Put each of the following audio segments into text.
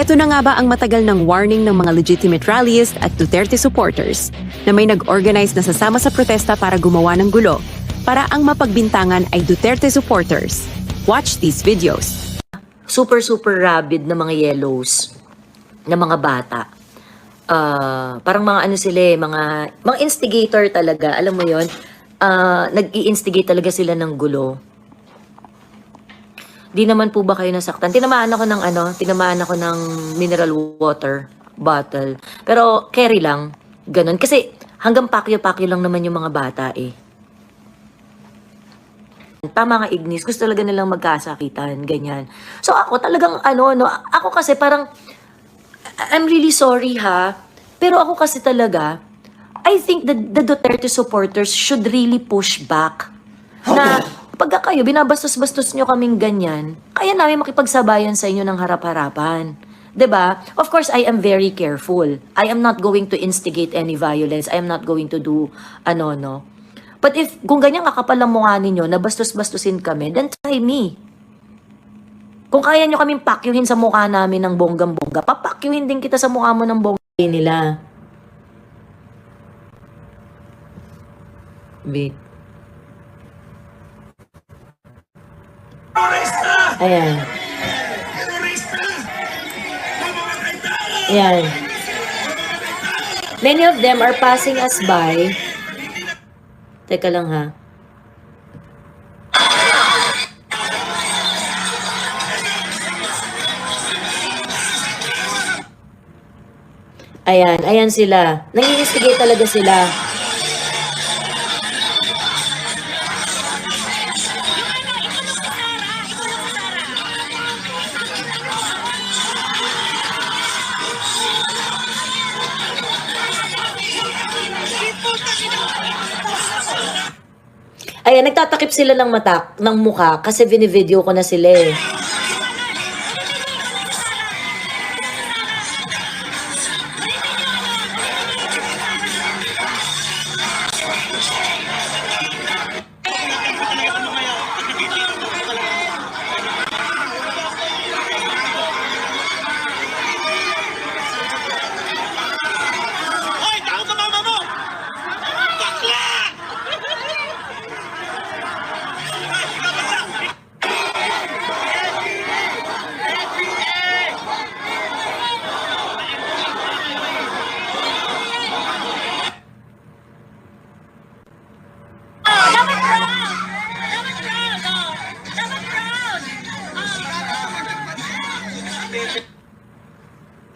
Ito na nga ba ang matagal ng warning ng mga legitimate rallyist at Duterte supporters na may nag-organize na sasama sa protesta para gumawa ng gulo para ang mapagbintangan ay Duterte supporters. Watch these videos. super super rabid na mga yellows na mga bata. Ah, parang mga ano sila eh, mga mga instigator talaga, alam mo 'yon. Ah, nag-i-instigate talaga sila ng gulo. Di naman po ba kayo nasaktan? Tinamaan ako ng ano, tinamaan ako ng mineral water bottle. Pero carry lang, ganun. Kasi hanggang pakyo-pakyo lang naman yung mga bata eh. Tama nga Ignis, gusto talaga nilang magkasakitan, ganyan. So ako talagang ano, no, ako kasi parang, I'm really sorry ha, pero ako kasi talaga, I think the, the Duterte supporters should really push back. Na pagka kayo, binabastos-bastos nyo kaming ganyan, kaya namin makipagsabayan sa inyo ng harap-harapan. 'Di ba? Of course, I am very careful. I am not going to instigate any violence. I am not going to do ano no. But if kung ganyan kakapal ang mukha ninyo na bastos-bastusin kami, then try me. Kung kaya nyo kaming pakyuhin sa mukha namin ng bonggang-bongga, papakyuhin din kita sa mukha mo ng bongga nila. Wait. Ayan. Ayan. Many of them are passing us by. Teka lang ha. Ayan, ayan sila. Nangingistigate talaga sila. Ayan, nagtatakip sila ng mata, ng mukha kasi binivideo ko na sila eh.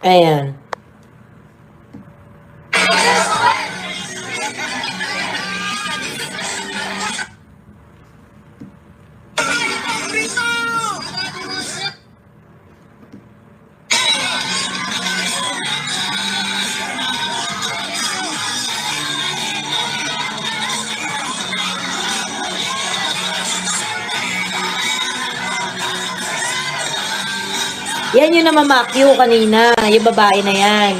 Ayan. Yan yung namamakyo kanina, yung babae na yan.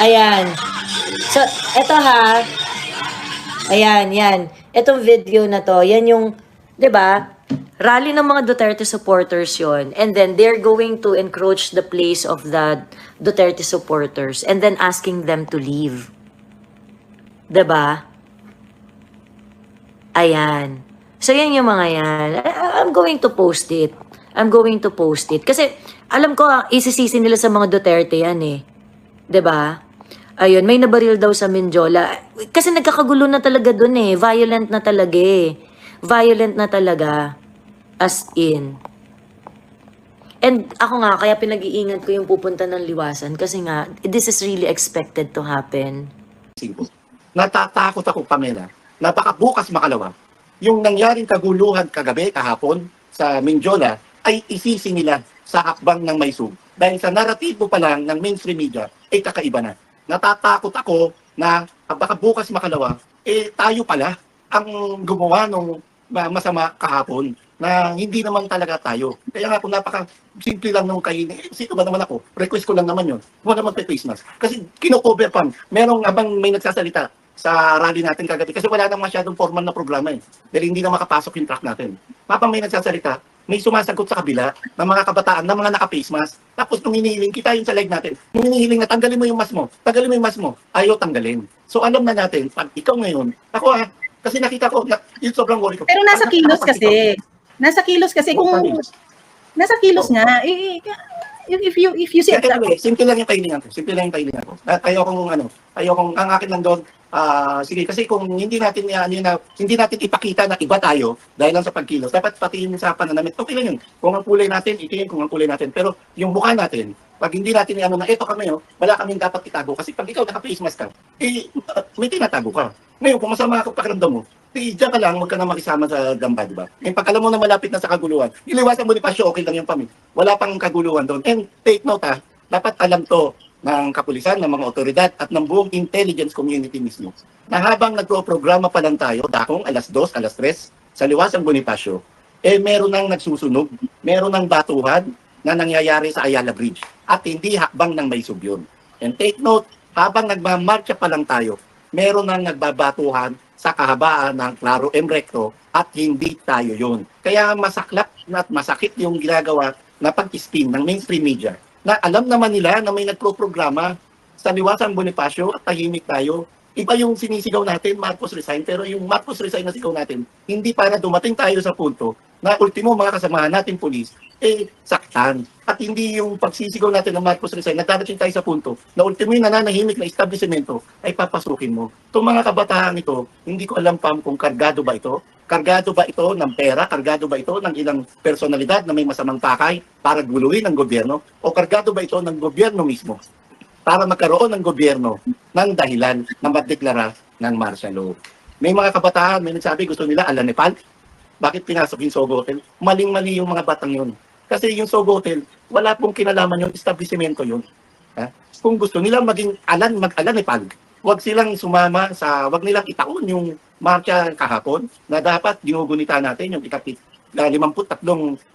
Ayan. So, eto ha. Ayan, yan. Etong video na to, yan yung, 'di ba? Rally ng mga Duterte supporters yon and then they're going to encroach the place of the Duterte supporters and then asking them to leave. 'Di ba? Ayan. So yan yung mga yan. I'm going to post it. I'm going to post it. Kasi alam ko, ah, isisisi nila sa mga Duterte yan eh. ba? Ayun, may nabaril daw sa Mindiola. Kasi nagkakagulo na talaga dun eh. Violent na talaga eh. Violent na talaga. As in. And ako nga, kaya pinag-iingat ko yung pupunta ng liwasan. Kasi nga, this is really expected to happen. Natatakot ako, Pamela, na baka bukas makalawa, yung nangyaring kaguluhan kagabi, kahapon, sa Mindiola, ay isisi nila sa hakbang ng Maysug. Dahil sa naratibo pa lang ng mainstream media, ay kakaiba na. Natatakot ako na baka bukas makalawa, eh tayo pala ang gumawa ng masama kahapon na hindi naman talaga tayo. Kaya nga kung napaka simple lang nung kay sino ba naman ako? Request ko lang naman yun. Huwag naman face mask. Kasi kino-cover pa. Merong abang may nagsasalita sa rally natin kagabi kasi wala nang masyadong formal na programa eh. Dahil hindi na makapasok yung truck natin. Mapang may nagsasalita, may sumasagot sa kabila ng mga kabataan na mga naka-face mask. Tapos nung hinihiling, kita yun sa live natin. Nung hinihiling na tanggalin mo yung mask mo, tanggalin mo yung mask mo, ayaw tanggalin. So alam na natin, pag ikaw ngayon, ako ah, kasi nakita ko, na, yun sobrang worry ko. Pero nasa kilos kasi. Nasa kilos kasi kung nasa kilos nga, eh, eh, if you if you see Kaya anyway, simple lang yung kahilingan ko. Simple lang yung kahilingan ko. At ayokong ano, ayokong ang akin lang doon, ah sige kasi kung hindi natin yan, yun na, hindi natin ipakita na iba tayo dahil lang sa pagkilos, dapat pati yung sa pananamit, okay lang yun. Kung ang kulay natin, itim, kung ang kulay natin. Pero yung mukha natin, pag hindi natin ano na ito kami, oh, wala kaming dapat itago. Kasi pag ikaw naka-face mask ka, eh, may tinatago ka. Ngayon, kung masama ako pakiramdam mo, diyan ka lang, huwag ka na makisama sa gamba, di ba? Eh, pag mo na malapit na sa kaguluhan, iliwasan mo ni Pasyo, okay lang yung pami. Wala pang kaguluhan doon. And take note ha, dapat alam to ng kapulisan, ng mga otoridad, at ng buong intelligence community mismo. Na habang nagpo-programa pa lang tayo, dakong alas 2, alas 3, sa liwasang Bonifacio, eh meron nang nagsusunog, meron nang batuhan na nangyayari sa Ayala Bridge. At hindi hakbang ng may yun. And take note, habang nagmamarcha pa lang tayo, meron nang nagbabatuhan sa kahabaan ng Claro M. Recto at hindi tayo yun. Kaya masaklap at masakit yung ginagawa na pag-spin ng mainstream media na alam naman nila na may nagpro-programa sa liwasan Bonifacio at tahimik tayo. Iba yung sinisigaw natin, Marcos resign, pero yung Marcos resign na sigaw natin, hindi para dumating tayo sa punto na ultimo mga kasamahan natin pulis, eh, saktan. At hindi yung pagsisigaw natin ng Marcos resign, nagdadating tayo sa punto na ultimo yung nananahimik na establishmento ay papasukin mo. Itong mga kabataan ito, hindi ko alam pam kung kargado ba ito, kargado ba ito ng pera, kargado ba ito ng ilang personalidad na may masamang pakay para guluhin ang gobyerno, o kargado ba ito ng gobyerno mismo para magkaroon ng gobyerno ng dahilan na magdeklara ng martial law. May mga kabataan, may nagsabi gusto nila ala Nepal, bakit pinasok yung Sogo Hotel? Maling-mali yung mga batang yun. Kasi yung Sogo Hotel, wala pong kinalaman yung establishmento yun. Ha? Kung gusto nila maging alan, mag-alan Nepal, wag silang sumama sa, wag nilang itaon yung marcha kahapon na dapat ginugunita natin yung ikapit na 53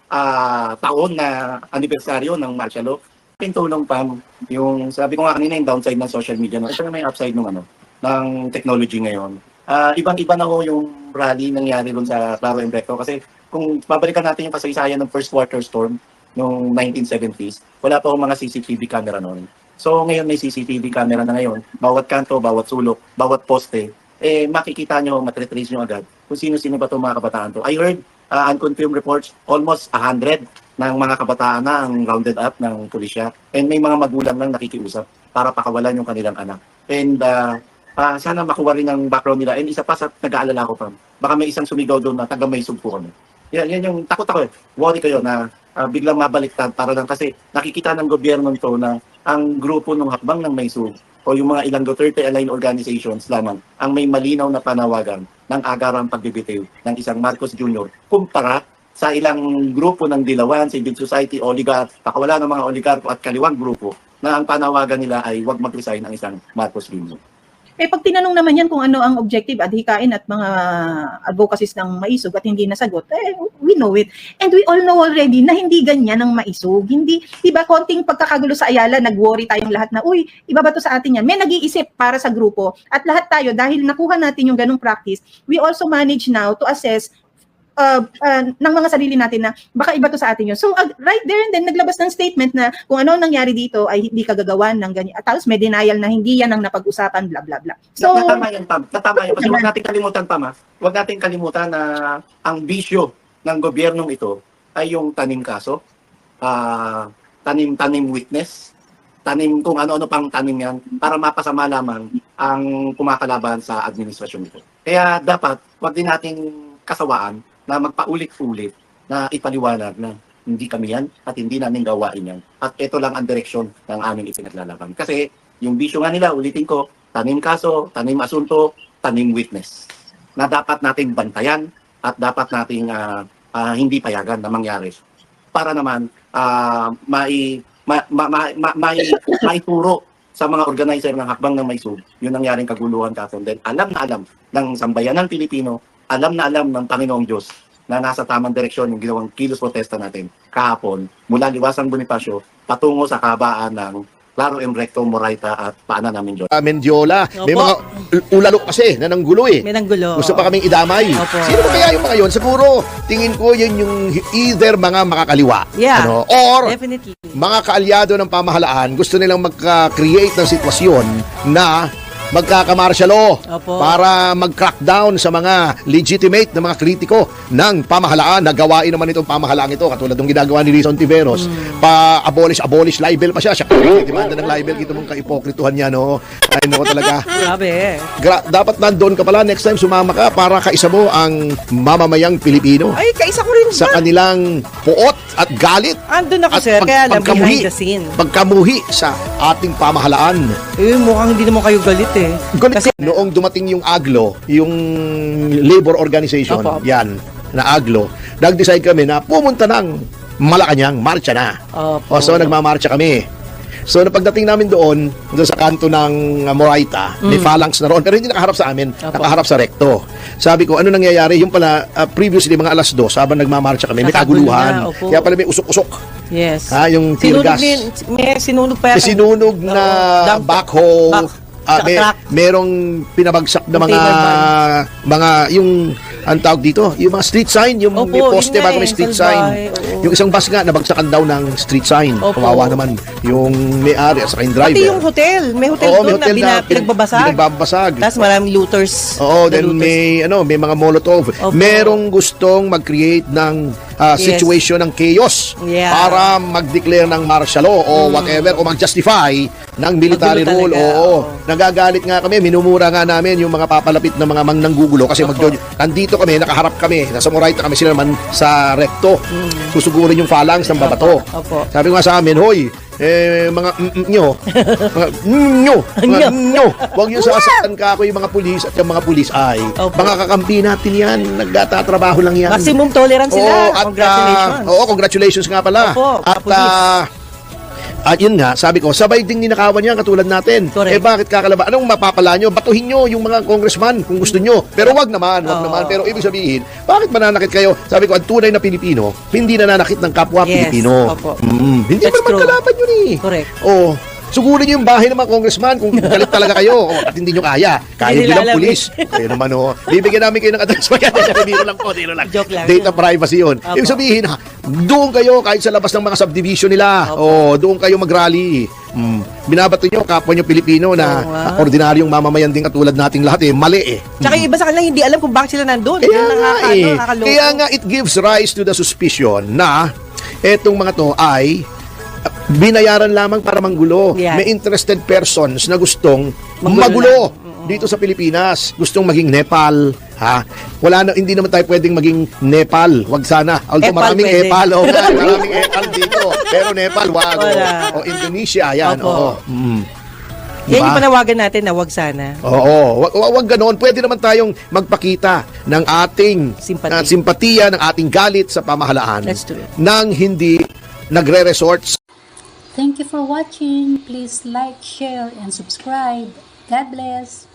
ah, taon na anibersaryo ng martial law. Yung tulong pam, yung sabi ko nga kanina yung downside ng social media, no? ito na may upside ng ano, ng technology ngayon. Ah, ibang-iba na ho yung rally nangyari doon sa Claro and Recto kasi kung babalikan natin yung kasaysayan ng first quarter storm noong 1970s, wala pa akong mga CCTV camera noon. So ngayon may CCTV camera na ngayon, bawat kanto, bawat sulok, bawat poste, eh makikita nyo, matretrace nyo agad kung sino-sino ba itong mga kabataan to. I heard uh, unconfirmed reports, almost 100 ng mga kabataan na ang rounded up ng pulisya. And may mga magulang lang nakikiusap para pakawalan yung kanilang anak. And uh, ah, sana makuha rin ang background nila. And isa pa sa nag-aalala ko pa, baka may isang sumigaw doon na taga may po kami. Yan, yan yung takot ako eh. Worry kayo na ah, biglang mabaliktad para lang kasi nakikita ng gobyerno to na ang grupo ng hakbang ng Maysug o yung mga ilang Duterte aligned organizations lamang ang may malinaw na panawagan ng agarang pagbibitiw ng isang Marcos Jr. kumpara sa ilang grupo ng Dilawan, Civil Society, oligarch, pakawala ng mga oligarko at kaliwang grupo na ang panawagan nila ay huwag mag-resign ang isang Marcos Jr. Eh pag tinanong naman yan kung ano ang objective, adhikain at mga advocacies ng maisog at hindi nasagot, eh we know it. And we all know already na hindi ganyan ang maisog. Hindi, di ba, konting pagkakagulo sa Ayala, nag-worry tayong lahat na, uy, iba ba to sa atin yan? May nag-iisip para sa grupo. At lahat tayo, dahil nakuha natin yung ganong practice, we also manage now to assess uh, uh, ng mga sarili natin na baka iba to sa atin yun. So, uh, right there and then, naglabas ng statement na kung ano ang nangyari dito ay hindi kagagawan ng ganyan. At tapos may denial na hindi yan ang napag-usapan, bla bla bla. So, natama yan, Pam. Natama yan. Kasi huwag natin kalimutan, Pam, ha? Huwag natin kalimutan na ang bisyo ng gobyernong ito ay yung tanim kaso, ah, tanim-tanim witness, tanim kung ano-ano pang tanim yan para mapasama lamang ang kumakalaban sa administrasyon nito. Kaya dapat, wag din nating kasawaan na magpaulit-ulit na ipaliwanag na hindi kami yan at hindi namin gawain yan. At ito lang ang direksyon ng aming ipinaglalaban. Kasi yung bisyo nga nila, ulitin ko, tanim kaso, tanim asunto, tanim witness. Na dapat nating bantayan at dapat nating ah, ah, hindi payagan na mangyari. Para naman ah, mai, ma, ma, ma, ma, mai, maituro sa mga organizer ng hakbang ng Maysug, yung nangyaring kaguluhan kason. Then alam na alam ng sambayanan Pilipino, alam na alam ng Panginoong Diyos na nasa tamang direksyon yung ginawang kilos protesta natin kahapon mula Liwasan Bonifacio patungo sa kabaan ng Claro M. Recto, Moraita at Paanan namin Diyos. Mendiola. May Opo. mga ulalo kasi na nanggulo eh. May nanggulo. Gusto pa kaming idamay. Opo. Sino ba kaya yung mga yun? Siguro, tingin ko yun yung either mga makakaliwa. Yeah. Ano, or Definitely. mga kaalyado ng pamahalaan gusto nilang magka-create ng sitwasyon na magkaka-martial law Opo. para mag-crackdown sa mga legitimate na mga kritiko ng pamahalaan na gawain naman itong pamahalaan ito katulad ng ginagawa ni Rizon Tiveros Hmm. pa-abolish abolish libel pa siya siya demanda ng libel kita mong kaipokrituhan niya no ay no talaga Grabe. Gra- dapat nandoon ka pala next time sumama ka para kaisa mo ang mamamayang Pilipino Ay, kaisa ko rin sa ba? kanilang puot at galit Andun ako, sir. pag- Kaya lang, pagkamuhi, behind the scene. pagkamuhi sa ating pamahalaan. Eh, mukhang hindi naman kayo galit eh. Galit Kasi, noong dumating yung AGLO, yung labor organization, Opo. yan, na AGLO, nag-decide kami na pumunta ng Malacanang, marcha na. Opo. O, so nagmamarcha kami. So, na pagdating namin doon, doon sa kanto ng Moraita, may phalanx na roon, pero hindi nakaharap sa amin, Mm. Opo. nakaharap sa rekto. Sabi ko, ano nangyayari? Yung pala, uh, previously, mga alas dos, habang nagmamarcha kami, may kaguluhan. na. Kaya pala may usok-usok. yes. Ha, yung tear gas. din, may sinunog pa May yata. sinunog na dump- backhoe. back, ah, may, merong pinabagsak na mga mga yung ang tawag dito, yung mga street sign, yung Opo, may poste yun nga bago may eh, street sign. oo. Yung isang bus nga nabagsakan daw ng street sign. Opo. Kawawa naman yung may-ari at saka yung driver. Pati yung hotel. May hotel Oo, may doon hotel na, bina, pinagbabasag. Pinagbabasag. Tapos maraming looters. Oo, na then looters. may ano, may mga molotov. Opo. Merong gustong mag-create ng ah, Yes. situation ng chaos Yeah. Mm. para mag-declare ng martial law o whatever o mag-justify ng military Magulo rule. talaga, Oo. oo. Nagagalit nga kami, minumura nga namin yung mga papalapit na mga mangnanggugulo kasi Opo. magjo nandito kami, nakaharap kami, nasa Moraita kami sila naman sa recto. Susugurin yung phalanx ng babato. Mm. Opo. Sabi nga sa amin, hoy, eh, mga nyo, mga nyo, mga Nyo. huwag nyo sasaktan ka ako yung mga pulis at yung mga pulis ay, Opo. mga kakampi natin yan, nagtatrabaho lang yan. Maximum tolerance sila. Oo, at, Congratulations. ah, oo, congratulations nga pala. Opo, at, kapulis. Ah, at yun nga, sabi ko, sabay ding ninakawan yan katulad natin. Correct. Eh bakit kakalaba? Anong mapapala nyo? Batuhin nyo yung mga congressman kung gusto nyo. Pero wag naman, wag Oo. naman. Pero ibig sabihin, bakit mananakit kayo? Sabi ko, ang tunay na Pilipino, hindi nananakit ng kapwa Yes, Pilipino. opo. Mm, hindi That's mo naman true. kalaban yun eh. Correct. Oh, sugurin niyo yung bahay ng mga congressman kung galit talaga kayo o at hindi niyo kaya. Kaya bilang alam pulis. Kayo naman oh. Bibigyan namin kayo ng address. Biro lang po, biro lang. Joke lang. Data privacy yun. Opo. Ibig sabihin, ha, doon kayo kahit sa labas ng mga subdivision nila. Oh, doon kayo mag-rally. Mm. Binabato niyo kapwa niyo Pilipino na nga. ah, ordinaryong mamamayan din katulad nating lahat eh. Mali eh. Tsaka iba sa kanila hindi alam kung bakit sila nandun. Kaya ang nga eh. ano, nakakaloko. Kaya nga it gives rise to the suspicion na etong mga to ay binayaran lamang para manggulo. Yan. May interested persons na gustong Magulo magulo, dito sa Pilipinas. Gustong maging Nepal, ha? Wala na hindi naman tayo pwedeng maging Nepal. Wag sana. Although Epal maraming pwede. Epal, oh, nga, maraming Epal dito. Pero Nepal wag. oh. Wala. O Indonesia, yan. Oo. Mm. Yan Diba? yung panawagan natin na wag sana. Oo, wag, wag, wag ganoon. Pwede naman tayong magpakita ng ating Sympathy. uh, simpatiya, ng ating galit sa pamahalaan That's true. nang hindi nagre-resort Thank you for watching. Please like, share, and subscribe. God bless.